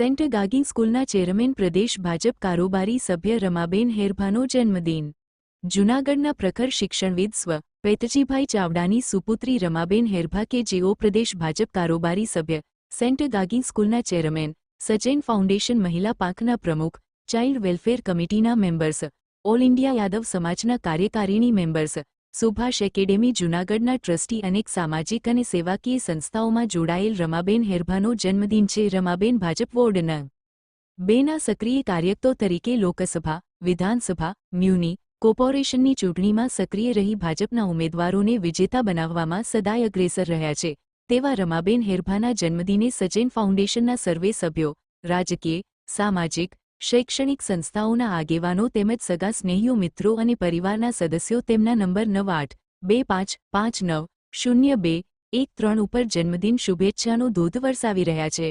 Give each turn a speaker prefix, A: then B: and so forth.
A: Saint ગાગિંગ સ્કૂલના chairman પ્રદેશ ભાજપ કારોબારી સભ્ય રમાબેન હેરભાનો જન્મદિન. જૂનાગઢના પ્રખર શિક્ષણવિદ સ્વ. પેતજીભાઈ ચાવડાની સુપુત્રી રમાબેન હેરભા કે જેઓ પ્રદેશ ભાજપ કારોબારી સભ્ય સેન્ટ ગાગી સ્કૂલના ચેરમેન, સજૈન ફાઉન્ડેશન મહિલા પાંખના પ્રમુખ, ચાઇલ્ડ વેલફેર કમિટીના મેમ્બર્સ, ઓલ ઇન્ડિયા યાદવ સમાજના કાર્યકારીણી મેમ્બર્સ સુભાષ એકેડેમી જૂનાગઢના ટ્રસ્ટી અનેક સામાજિક અને સેવાકીય સંસ્થાઓમાં જોડાયેલ રમાબેન હેરભાનો જન્મદિન છે. રમાબેન ભાજપ વોર્ડના બેના સક્રિય કાર્યકતો તરીકે લોકસભા, વિધાનસભા, મ્યુનિ, કોર્પોરેશનની ચૂંટણીમાં સક્રિય રહી ભાજપના ઉમેદવારોને વિજેતા બનાવવામાં સદાય અગ્રેસર રહ્યા છે. તેવા રમાબેન હેરભાના જન્મદિને સચેન ફાઉન્ડેશનના સર્વે સભ્યો, રાજકીય, સામાજિક શૈક્ષણિક સંસ્થાઓના આગેવાનો તેમજ સગા સ્નેહીઓ, મિત્રો અને પરિવારના સદસ્યો તેમના નંબર નવ આઠ બે પાંચ પાંચ નવ શૂન્ય બે એક ત્રણ ઉપર જન્મદિન શુભેચ્છાનો ધોધ વરસાવી રહ્યા છે.